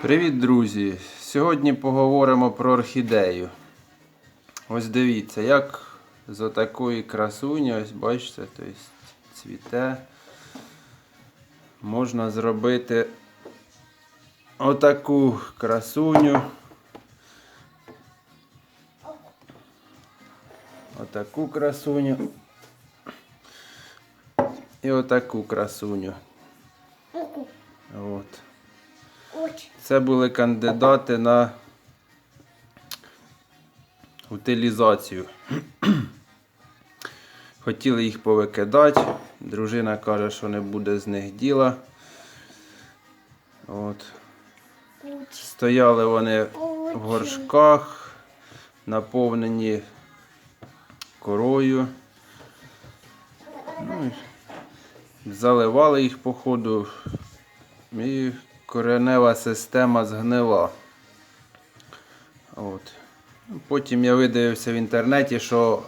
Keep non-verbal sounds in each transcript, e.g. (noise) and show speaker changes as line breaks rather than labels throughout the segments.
Привіт, друзі! Сьогодні поговоримо про орхідею. Ось дивіться, як з отакої красуні, ось бачите, тобто цвіте. Можна зробити отаку красуню. Отаку красуню. І отаку красуню. От. Це були кандидати на утилізацію. Хотіли їх повикидати. Дружина каже, що не буде з них діла. От. Стояли вони в горшках, наповнені корою. Ну, заливали їх по ходу. І коренева система згнила. От. Потім я видивився в інтернеті, що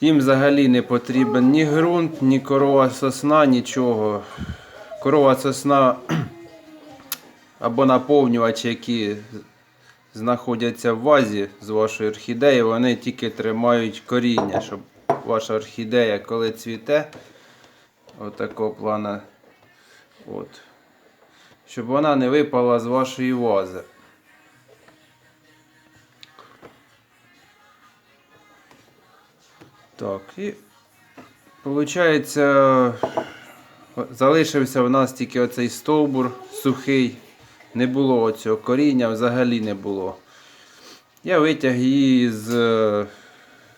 їм взагалі не потрібен ні ґрунт, ні корова сосна, нічого. Корова сосна (clears throat) або наповнювачі, які знаходяться в вазі з вашої орхідеї, вони тільки тримають коріння, щоб ваша орхідея, коли цвіте, отакого плана. От. Щоб вона не випала з вашої вази. Так, і виходить, залишився в нас тільки оцей стовбур сухий. Не було оцього коріння, взагалі не було. Я витяг її з е,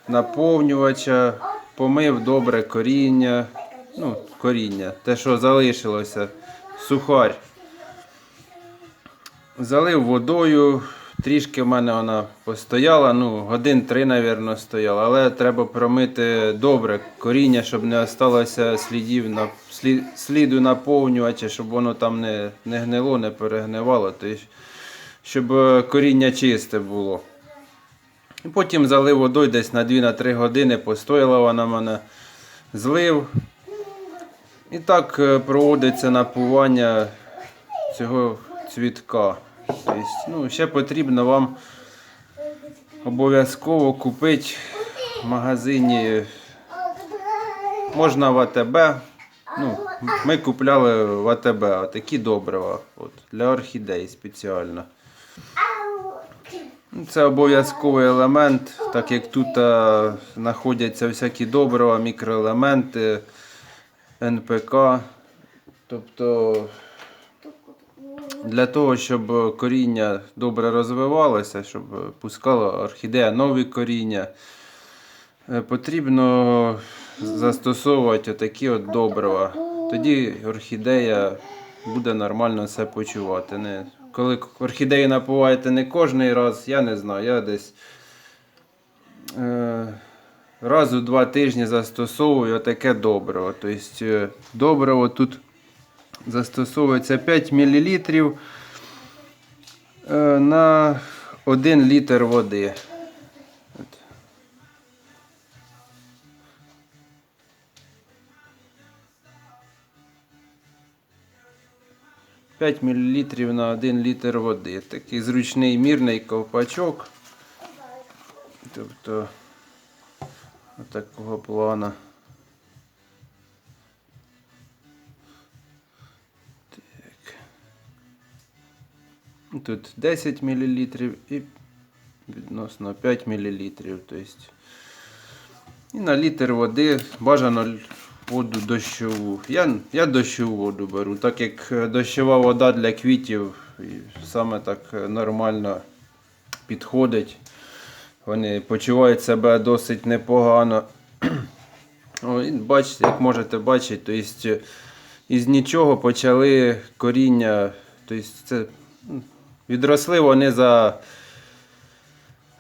наповнювача, помив добре коріння. Ну, коріння, те, що залишилося, сухарь. Залив водою, трішки в мене вона постояла, ну, годин три, мабуть, стояла, але треба промити добре коріння, щоб не осталося слідів на слід, сліду наповнювача, щоб воно там не, не гнило, не перегнивало, тобто, щоб е, коріння чисте було. І потім залив водою десь на 2-3 години, постояла вона мене, злив. І так е, проводиться напування цього цвітка. Тобто, ну, ще потрібно вам обов'язково купити в магазині. Можна в АТБ. Ну, ми купляли в АТБ такі добрива от, для орхідей спеціально. Ну, Це обов'язковий елемент, так як тут е, знаходяться всякі добрива, мікроелементи, НПК. Тобто для того, щоб коріння добре розвивалося, щоб пускала орхідея нові коріння, е, потрібно застосовувати такі от добрива. Тоді орхідея буде нормально себе почувати. Не, коли орхідею напуваєте не кожний раз, я не знаю, я десь е, раз у два тижні застосовую таке добриво. Тобто е, добриво тут застосовується 5 мл на 1 літр води. П'ять на 1 літр води. Такий зручний мірний ковпачок. Тобто такого плана. Тут 10 мл і відносно 5 мл. Тобто. І на літр води бажано воду дощову. Я, я дощову воду беру, так як дощова вода для квітів саме так нормально підходить. Вони почувають себе досить непогано. Бачите, як можете бачити, тобто із нічого почали коріння. Тобто це м, відросли вони за,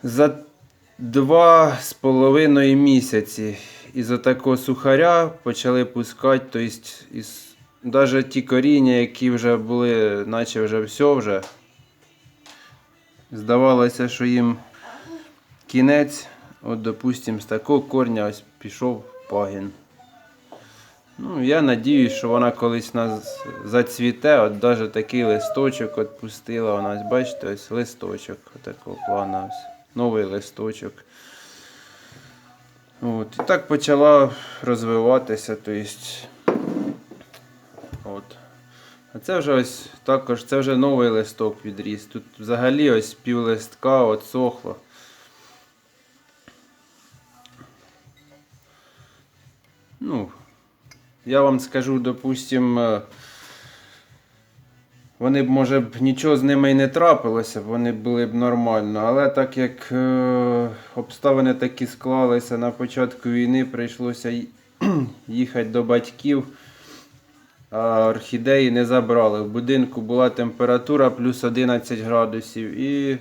за два з половиною місяці. Із такого сухаря почали пускати, із, навіть ті коріння, які вже були, наче вже все вже. Здавалося, що їм кінець, от, допустимо, з такого корня ось пішов пагін. Ну, я надіюсь, що вона колись нас зацвіте. От навіть такий листочок от пустила. Вона, ось, бачите, ось листочок такого плану. Ось. Новий листочок. От. І так почала розвиватися. То от. А це вже ось також, це вже новий листок відріс. Тут взагалі ось пів листка от сохло. Ну, я вам скажу, допустим, е, вони б, може б, нічого з ними і не трапилося, вони були б нормально. Але так як е, обставини такі склалися на початку війни, прийшлося (clears throat) їхати до батьків, а орхідеї не забрали. В будинку була температура плюс 11 градусів і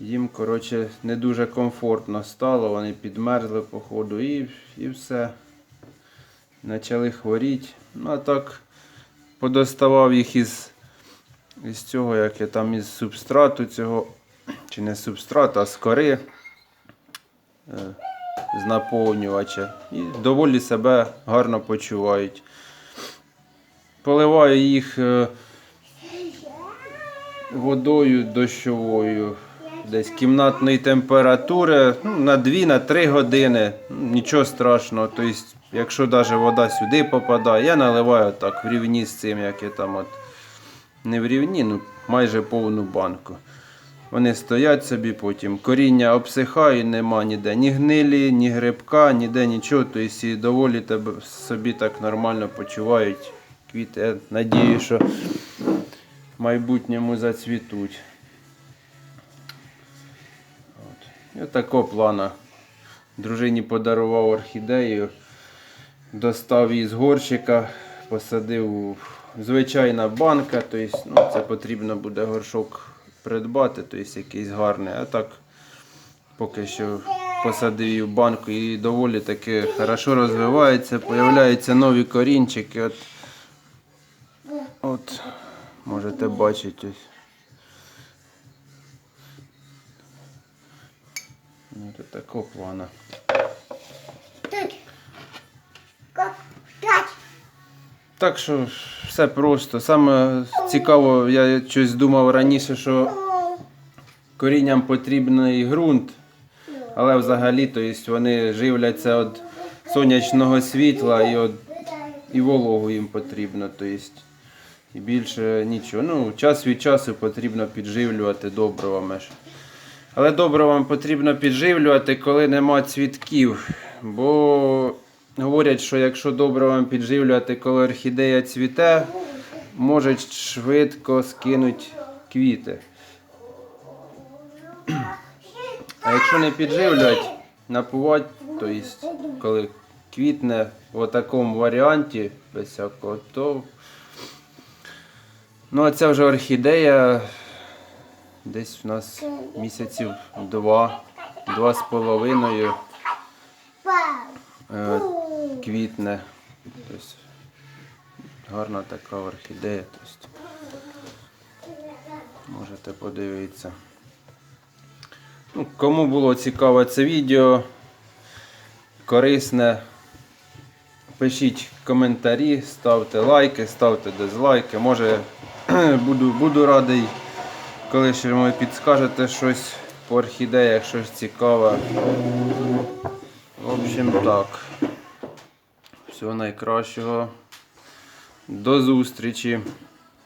їм, коротше, не дуже комфортно стало, вони підмерзли по ходу і, і все. Почали хворіти. Ну а так подоставав їх із, із цього, як я там із субстрату цього, чи не субстрату, а з кори, е, з наповнювача. І доволі себе гарно почувають. Поливаю їх е, водою дощовою, десь кімнатної температури ну, на 2-3 години. Нічого страшного. Тобто, якщо навіть вода сюди попадає, я наливаю так в рівні з цим, як я там от. Не в рівні, ну майже повну банку. Вони стоять собі потім. Коріння обсихає, нема ніде ні гнилі, ні грибка, ніде нічого. Тобто і доволі тебе собі так нормально почувають квіти. Я надію, що в майбутньому зацвітуть. От. І отакого плана. Дружині подарував орхідею, достав її з горщика, посадив у звичайна банка, тобто, ну, це потрібно буде горшок придбати, тобто якийсь гарний. А так поки що посадив її в банку і доволі таки хорошо розвивається, появляються нові корінчики. От, от можете бачити ось. Ну, це такого плана.
Тут. Как пять.
Так що все просто. Саме цікаво, я щось думав раніше, що корінням потрібний ґрунт, але взагалі то есть, вони живляться від сонячного світла і, от, і вологу їм потрібно. То есть, і більше нічого. Ну, час від часу потрібно підживлювати добривами. Але добривам потрібно підживлювати, коли нема цвітків. Бо говорять, що якщо добривам підживлювати, коли орхідея цвіте, можуть швидко скинуть квіти. А якщо не підживлювати, напувати, то есть, коли квітне в такому варіанті, без всякого, то ну, а ця вже орхідея десь в нас місяців два, два з половиною е, квітне. Тобто, гарна така орхідея. Тобто, можете подивитися. Ну, кому було цікаве це відео, корисне, пишіть коментарі, ставте лайки, ставте дизлайки. Може (clears throat) буду, буду радий, коли ще ви підскажете щось по орхідеях, щось цікаве. В общем так. Всього найкращого. До зустрічі.